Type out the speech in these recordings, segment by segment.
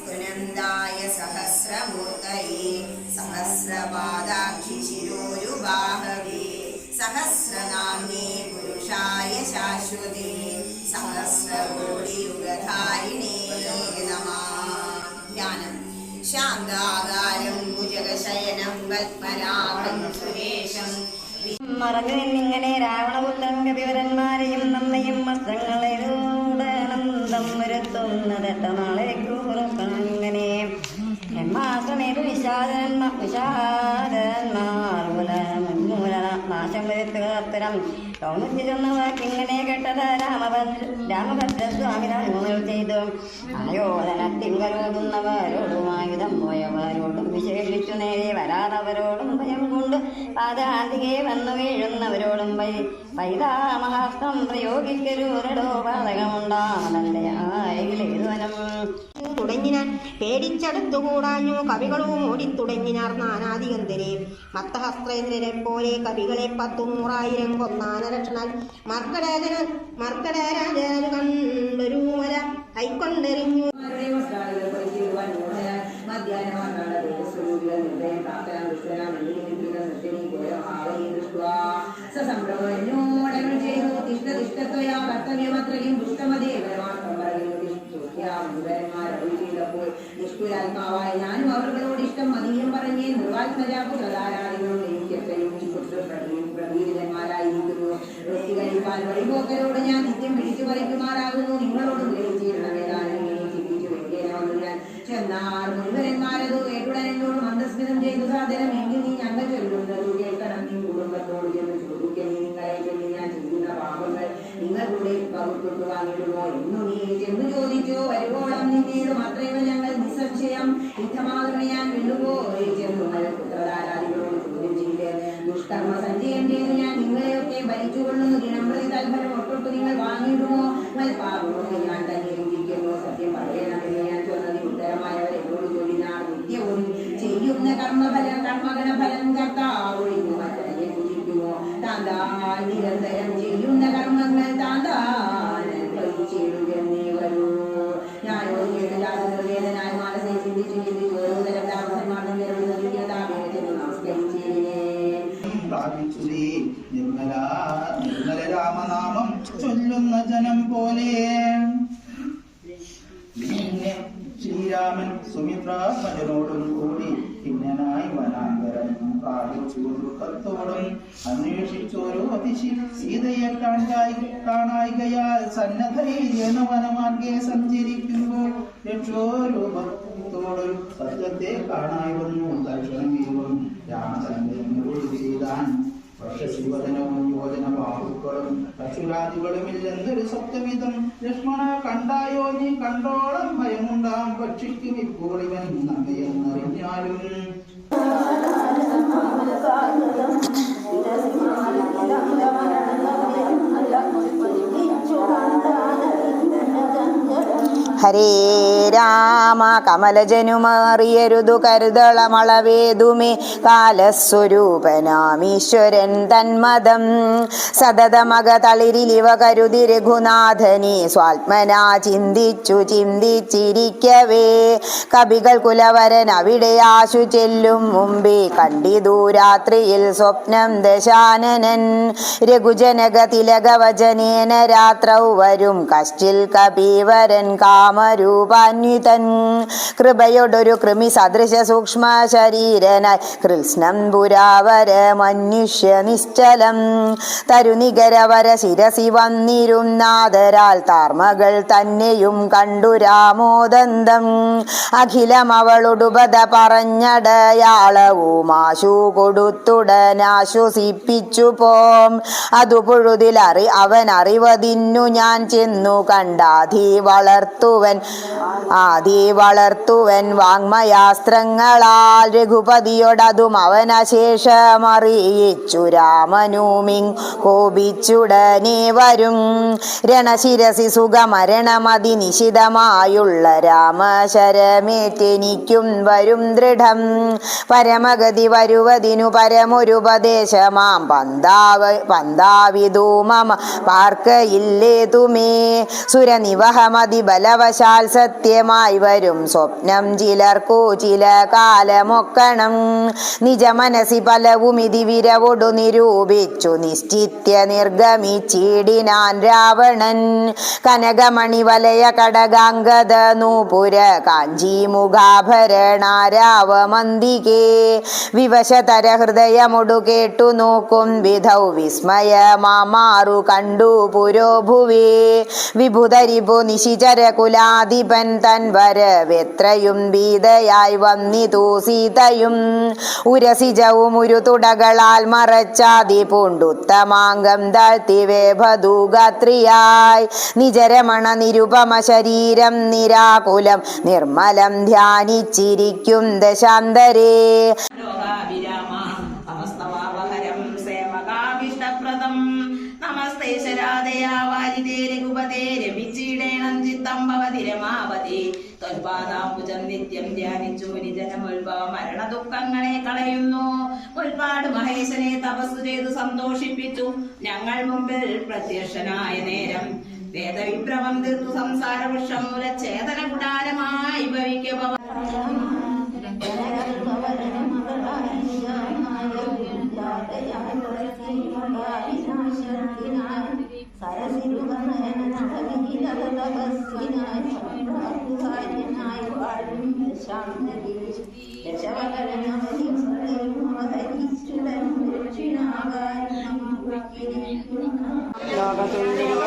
നമോസ്തു നന്ദായ സഹസ്രമൂർത്തയേ സഹസ്രപാദാക്ഷി ശിരോരുബാഹവേ സഹസ്രനാമേ പുരുഷായ ശാശ്വതേ സഹസ്രകോടിയുഗധാരിണേ നമഃ ജ്ഞാനം ശാന്താകാരം ഭുജകശയനം പത്മനാഭം സുരേശം മറഞ്ഞു നിന്നിങ്ങനെ രാവണപുത്രൻ കവിവരന്മാരെയും വിഷാദന്മാർ വിഷാദന്മാർ മൂല നാശം വരുത്തുക അത്തരം തോന്നിച്ചു ചെന്ന കേട്ടത് രാമഭദ്ര രാമഭദ്രസ്വാമി മൂന്നൽ ചെയ്തു. ആയോധനത്തിങ്കലോടുന്നവരോടും ആയുധം പോയവരോടും വിശേഷിച്ചു നേരെ വരാതവരോടും ഭയം കൊണ്ട് പാതാതികെ വന്നു വീഴുന്നവരോടും വൈ പൈതാമഹാസ്ത്രം പ്രയോഗിക്കരൂരടോ പാതകമുണ്ടാമതന്റെ ആയിലേതുവനം തുടങ്ങിനാൻ പേടിച്ചടുത്തുകൂടാഞ്ഞു കവികളും ഓടിത്തുടങ്ങിനാർ നാനാദിഗന്ധരെ മത്തഹസ്ത്രേന്ദ്രനെ പോലെ കവികളെ പത്തു നൂറായിരം കൊന്നാന ലക്ഷണാൽ മർക്കടേജന മർക്കടരാജനു ദേവന്മാർ അരുൾ ചെയ്തപ്പോൾ നിഷ്ഠുരാത്മാവായ ഞാനും അവരുകളോട് ഇഷ്ടം മതിയും പറഞ്ഞേ നിർവാത്മരാപു സദാരാധികളോട് എനിക്ക് എത്രയും പ്രവീരന്മാരായിരിക്കുന്നു വൃത്തി കഴിപ്പാൻ വഴിപോക്കരോട് ഞാൻ നിത്യം പിടിച്ചു പറിക്കുമാറാകുന്നു നിങ്ങളോട് ഗ്രഹിച്ചിരണമേ താനും ചിന്തിച്ചു വെക്കേണമെന്ന് ഞാൻ ചെന്നാർ മുഴുവന്മാരത് ഏറ്റുടനോട് മന്ദസ്മിതം ചെയ്തു സാധനം. നിങ്ങളുടെ വകുപ്പിട്ട് വാങ്ങിയിട്ടുള്ളോ എന്നു നീ ചെന്ന് ചോദിച്ചോ വരുവോളം നിന്നേട് മാത്രമേ ഞങ്ങൾ. നിസ്സംശയം യുദ്ധമാകുന്ന ഞാൻ വെല്ലുപോയി ചെന്നു പുത്രധാരാദികളോട് ചോദ്യം ചെയ്ത് ദുഷ്കർമ്മ സഞ്ചയം ശ്രീരാമൻ സുമിത്രാത്മജനോടും കൂടി ഭിന്നനായി വനാന്തരം പാലിച്ചു ദുഃഖത്തോടും അന്വേഷിച്ചോരോ അതിശി സീതയെ കാണായി കാണായികയാൽ സന്നദ്ധൈര്യേണ വനമാർഗെ സഞ്ചരിക്കുമ്പോൾ രക്ഷോരൂപത്തോടൊരു സത്യത്തെ കാണായി വന്നു. തക്ഷണമേവം രാമചന്ദ്രനോട് ചെയ്താൻ വർഷശിവദനവും യോജന ബാഹുക്കളും പശുരാദികളുമില്ലെന്നൊരു സത്യവിധം ലക്ഷ്മണ കണ്ടായോ നീ കണ്ടോളം. ഭയമുണ്ടാം പക്ഷിക്കും ഇപ്പോൾ ഇവൻ നമ്മയെന്നറിഞ്ഞാലും ഹരേ രാമ കമലജനുമാറിയരുതു കരുതളമളവേതുമേ. കാലസ്വരൂപനാമീശ്വരൻ തന്മതം. സതതമക തളിരിലിവ കരുതി രഘുനാഥനെ. സ്വാത്മനാ ചിന്തിച്ചു ചിന്തിച്ചിരിക്കവേ. കവികൾ കുലവരൻ അവിടെ ആശു ചെല്ലും മുമ്പേ കണ്ടിതു രാത്രിയിൽ സ്വപ്നം ദശാനനൻ. രഘുജനക തിലകവചനേന രാത്രൗ വരും കശ്ചിൽ കപീവരൻ കാമരൂപാന്വിതൻ കൃപയോടൊരു കൃമി സദൃശ സൂക്ഷ്മ ശരീരനായി കൃഷ്ണം പുരാവര മനുഷ്യ നിശ്ചലം. തരുനികരവര ശിരസി വന്നിരുന്നാദരാൽ താർമകൾ തന്നെയും കണ്ടു രാമോദന്തം. അഖിലം അവളുടുപത പറഞ്ഞടയാളവും ആശു കൊടുത്തുടനാശ്വസിപ്പിച്ചു പോം. അതു അവൻ അറിവതിന്നു ഞാൻ ചെന്നു കണ്ടാധി വളർത്തുവൻ. ആദി വളർത്തുവൻ വാങ്മയാസ്ത്രങ്ങളാൽ രഘുപതിയോടതും അവനശേഷമറിയിച്ചു. രാമനൂമിങ് കോപിച്ചുടനെ വരും. രണശിരസി സുഖമരണമതി നിശിതമായുള്ള രാമശരമേറ്റെനിക്കും വരും ദൃഢം. പരമഗതി വരുവതിനു പരമൊരുപദേശമാം. പന്താവ് പന്താവിതു മമ സുരനിവഹമതി ബലവശാൽ സത്യമായി വരും. സ്വപ്നം ചിലർക്കു ചില കാലമൊക്കണം. നിജ മനസി പലവും ഇതി വിരവൊടു നിരൂപിച്ചു. നിശ്ചിത്യ നിർഗമിച്ചിടിനാൻ രാവണൻ. കനകമണി വലയ കടകാംഗത നൂപുര കാഞ്ചി മുഖാഭരണാരാവമന്തികേ വിവശതര ഹൃദയമൊടു കേട്ടു നോക്കും. വിധൗ വിസ്മയമാറു കണ്ടു പുരോഭുവേ. വിഭുതരിപു നിശിചര കുലാധിപൻ തൻ വരവെത്രയും ഭീതയായി വന്നിതു സീതയും. ഉരസിജവും ഒരു തുടകളാൽ മറച്ചാതി പൂണ്ടുത്തമാംഗം താഴ്ത്തിവേ ഭദുഗാത്രിയായി നിജരമണ നിരുപമ ശരീരം നിരാകുലം നിർമ്മലം ധ്യാനിച്ചിരിക്കും ദശാന്തരേ. നമസ്തേ ശരാദയാ വാരിതേ രഘുപതേ രമിച്ചിടേണം ചിത്തം ഭവതി രമാവതി തൊൽപാദാംബുജം നിത്യം ധ്യാനിച്ചു നിജനമുൽഭവ മരണ ദുഃഖങ്ങളെ കളയുന്നു. ഒരുപാട് മഹേശനെ തപസ് ചെയ്തു സന്തോഷിപ്പിച്ചു. ഞങ്ങൾ മുമ്പിൽ പ്രത്യക്ഷനായ നേരം വേദവിഭ്രമം തീർത്തു. സംസാര വൃക്ഷം ചേതന കുടാരമായി काढून श्याम नदी त्याच्यावर नागातोंडी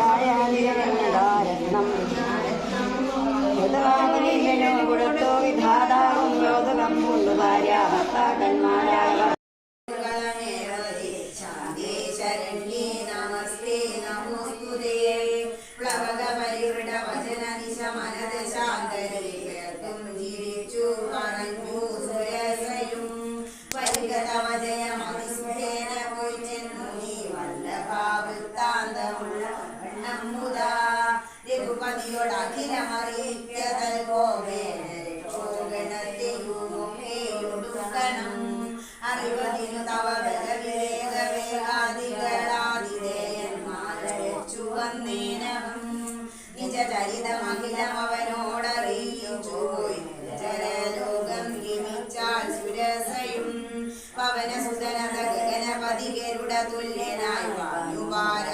എണ്ണം മുതാ രഘുപതിയോട് അഖിലമറിയിക്കതൽ പോകേന രക്ഷോഗണത്തെയുമൊക്കെയൊടുക്കണം അറിവതിനു തവ ബലവിവേകവേഗാദികളാതിദേയന്മാരച്ചു വന്നേനകം നിജചരിതമഖിലം അവനോടറിയിച്ചു പോയി ജലലോകം ഗമിച്ചാൽ സുരസയും. പവനസുതനത ഗഗനപതി ഗരുഡ തുല്യനായി വായുവാരാവാരമീതെ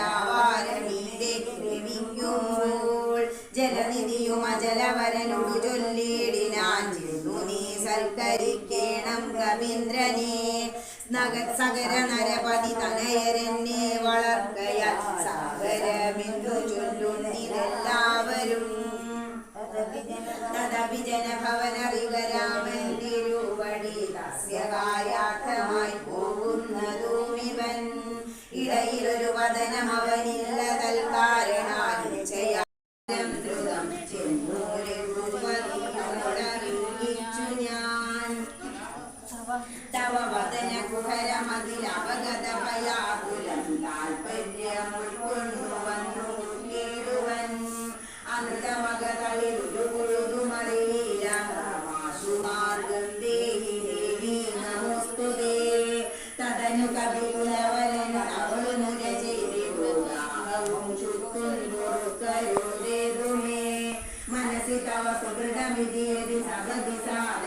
അജലവരനോടു ചൊല്ലിയിടിനാൻ ചെന്നു നീ സൽക്കരിക്കേണം കവീന്ദ്രനെ നഗ സകര നരപതി തനയരെന്നെ വളർക്കയാൽ സാഗരമെന്നു ചൊല്ലുന്നിതെല്ലാവരും ജനഭവനറിവരാമൻ തിരുവടി ദാസ്യകാര്യാർത്ഥമായി പോകുന്നതുമിവൻ. ഇടയിലൊരു വദനം അവനില്ല ابدي بسعد بسعد